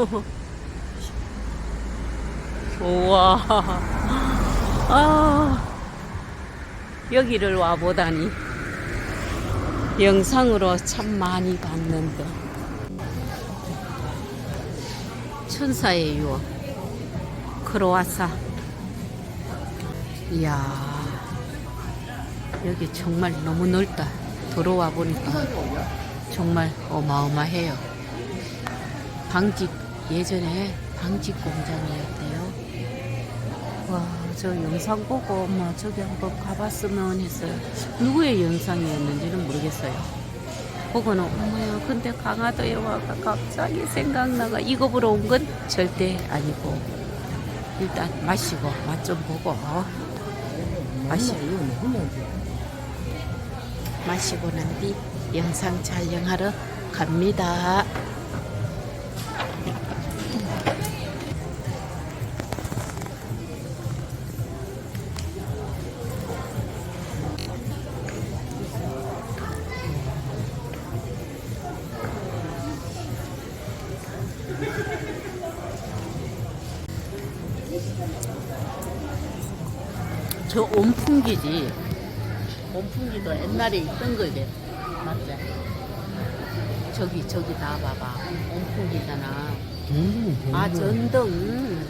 우와. 아, 여기를 와보다니. 영상으로 참 많이 봤는데. 천사의 유업. 크로아사. 이야. 여기 정말 너무 넓다. 들어와 보니까 정말 어마어마해요. 방직, 예전에 방직 공장이었대요. 와, 저 영상 보고 뭐 저기 한번 가봤으면 했어요. 누구의 영상이었는지는 모르겠어요. 보고는 어머야, 근데 강화도에 와가 갑자기 생각나가 이거 보러 온 건 절대 아니고 일단 마시고 맛 좀 보고 마시 마시고 난 뒤 영상 촬영하러 갑니다. 저 온풍기지. 온풍기도 옛날에 있던 거지. 맞지? 저기, 저기 다 봐봐. 온풍기잖아. 아, 전등.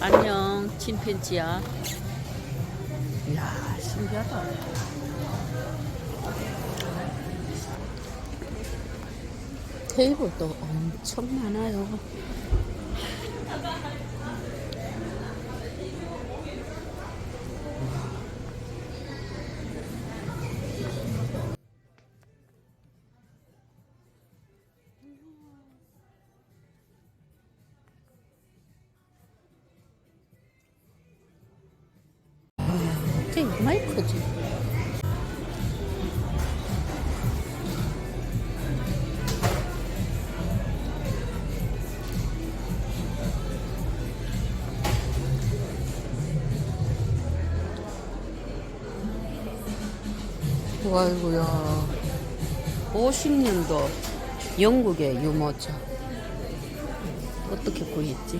안녕, 침팬지야. 이야, 신기하다. 테이블도 엄청 많아요. 아이고야 50년도 영국의 유모차 어떻게 구했지?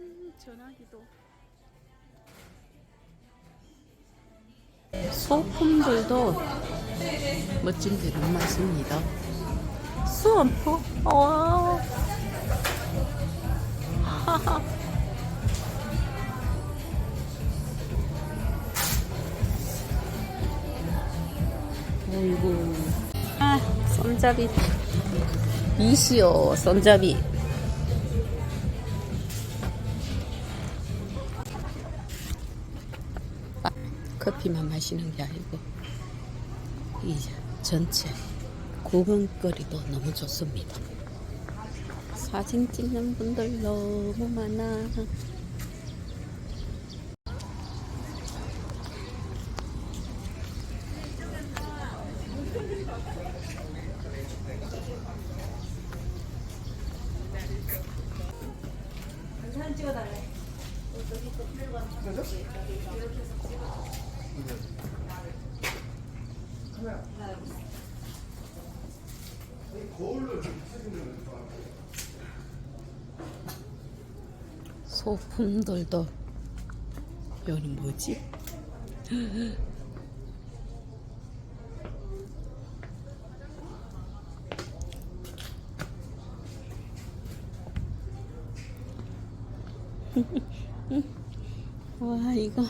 음, 전화기도 소품들도 멋진 데는 많습니다. 수원포? 와. 하하. 어이구. 아, 손잡이. 이시오, 손잡이. 아, 커피만 마시는 게 아니고 이 전체 구경거리도 너무 좋습니다. 사진 찍는 분들 너무 많아. 소품들도 여기 뭐지? 와 이거.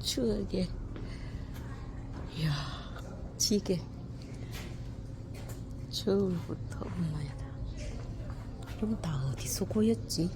추억의 이야 지게. 겨울부터 엄마야 그럼 다 어디서 고였지?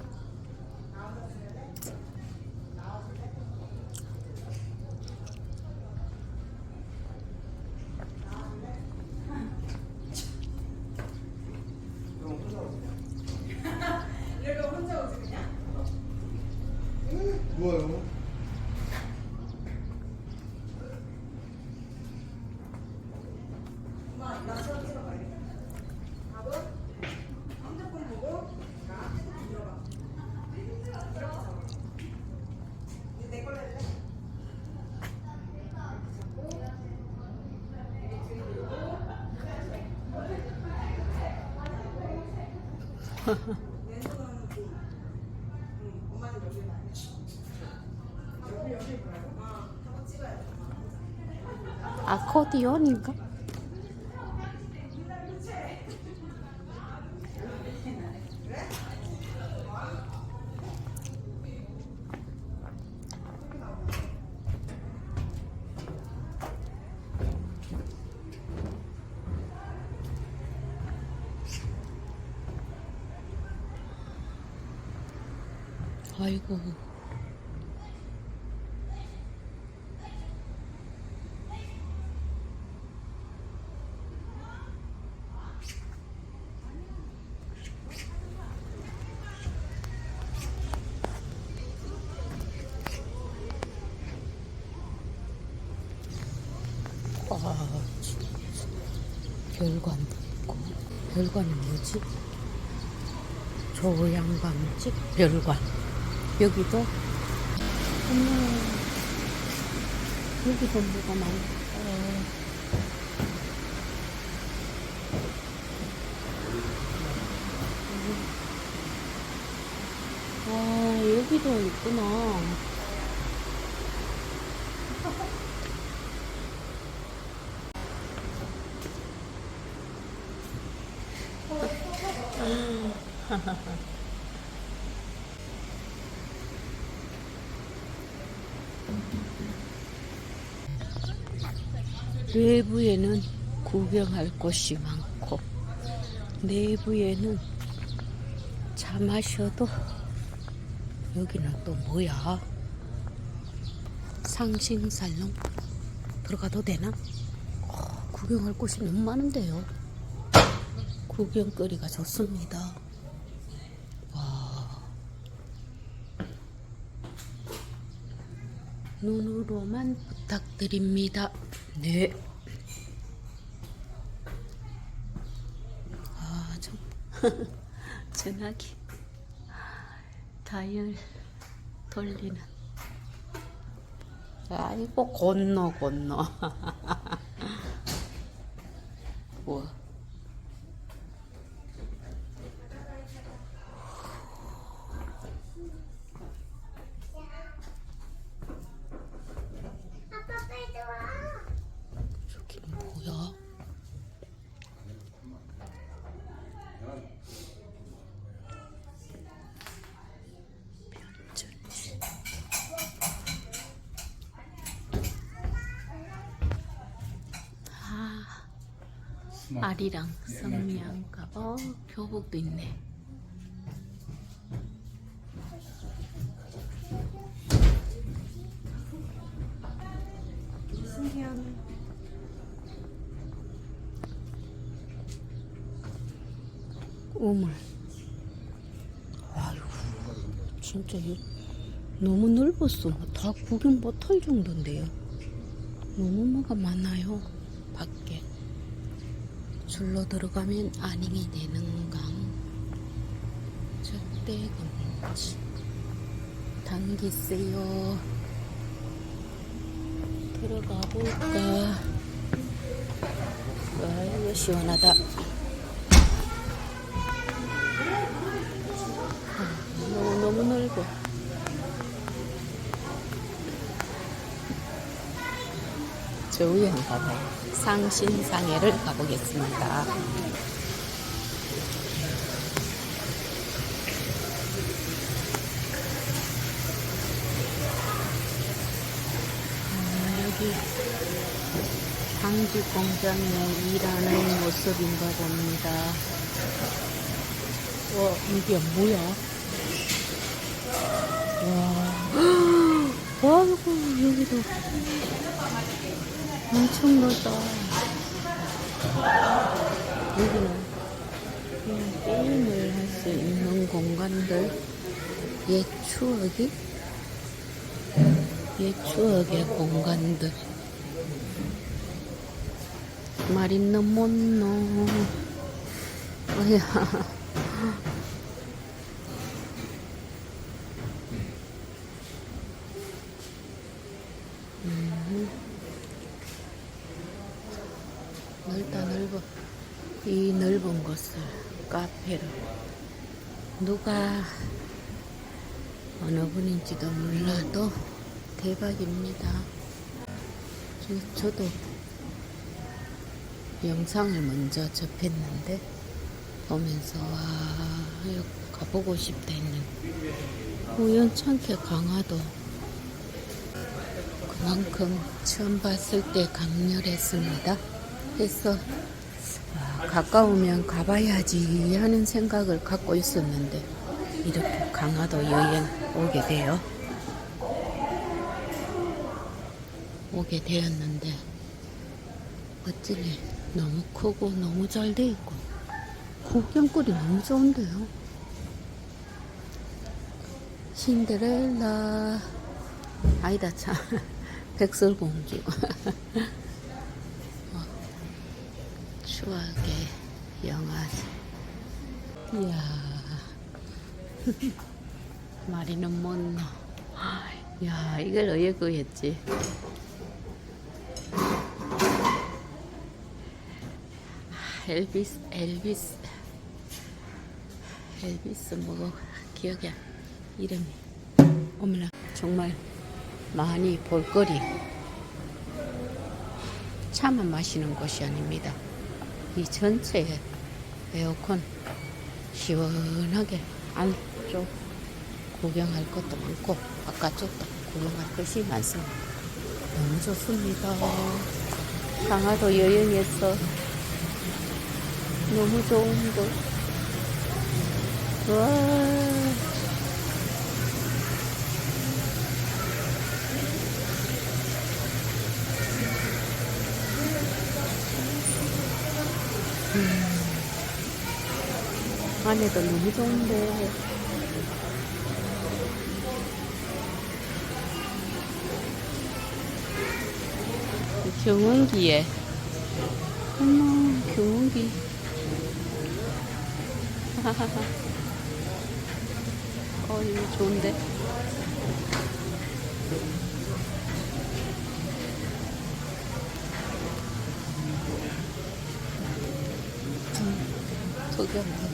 아코디언인가? 아이고 아, 진짜. 별관도 있고. 별관은 뭐지? 조양방집 별관. 여기도. 어머, 여기도 뭐가 많다. 와, 여기도 있구나. 외부에는 구경할 곳이 많고 내부에는 차 마셔도 여기는 또 뭐야? 상신살롱 들어가도 되나? 어, 구경할 곳이 너무 많은데요. 구경거리가 좋습니다. 와. 눈으로만 부탁드립니다. 네. 아, 좀 전화기 다이얼 돌리는. 아이고 건너 건너. 우와. 아리랑 성미안가. 어, 교복도 있네. 우물. 아유, 진짜 이 너무 넓었어. 다 구경 못할 정도인데요. 너무 뭐가 많아요. 줄로 들어가면 아님이 되는 강. 적대금지. 당기세요. 들어가 볼까. 아이고, 시원하다. 너무 너무 넓어. 저 위에 한번 가봐요. 상신상해를 가보겠습니다. 아, 여기 방지 공장에 일하는 모습인가 봅니다. 와, 이게 뭐야? 와, 아이고, 여기도 엄청나다. 여기는 그냥 게임을 할 수 있는 공간들, 옛 추억이, 옛 추억의 공간들. 말 있는 못노. 어야. 넓다 넓어 이 넓은 곳을 카페로 누가 어느 분인지도 몰라도 대박입니다. 저, 저도 영상을 먼저 접했는데 보면서 와 가보고 싶다 했는 우연찮게 강화도 그만큼 처음 봤을 때 강렬했습니다. 그래서 와, 가까우면 가봐야지 하는 생각을 갖고 있었는데 이렇게 강화도 여행 오게 돼요. 오게 되었는데 어쩌니 너무 크고 너무 잘 돼 있고 구경거리 너무 좋은데요. 신데렐라 아니다 참 백설공주 어, 추억의 영화지 이야. 마리는 못노 야 이걸 어디에 구했지? 엘비스 엘비스. 엘비스 뭐고? 기억이 안 이름이. 어머나 정말 많이 볼거리. 차만 마시는 곳이 아닙니다 이 전체에 에어컨 시원하게 안쪽 구경할 것도 많고 바깥쪽도 구경할 것이 많습니다 너무 좋습니다 강화도 여행에서 너무 좋은 곳. 와. 안에도 너무 좋은데. 경운기에. 어머, 경운기. 어, 이거 좋은데? 음, 저기요.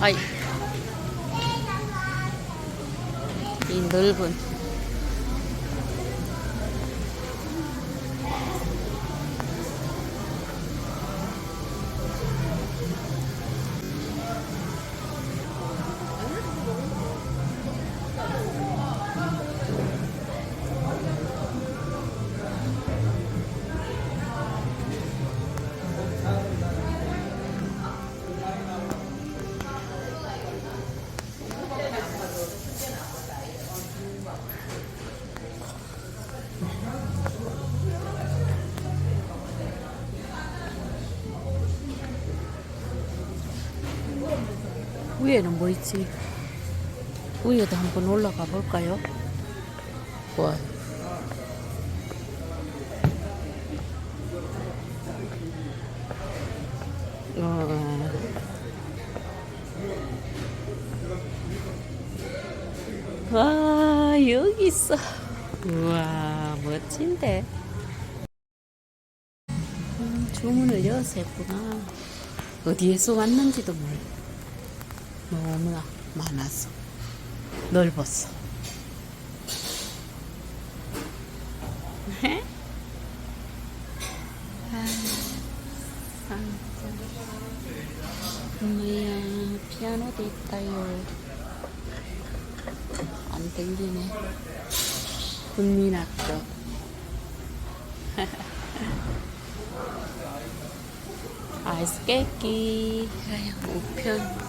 아이. 이 넓은. 위에는 뭐 있지? 위에도 한번 올라가 볼까요? 와. 어. 와, 여기 있어. 우와, 멋진데. 음, 주문을 여서 했구나. 어디에서 왔는지도 몰라. 너무나 많아서 넓었어. 아, 상자. 뭐야, 피아노도 있다요. 안 들리네. 국민학교. 아이스 깨끼. 아유, 우편.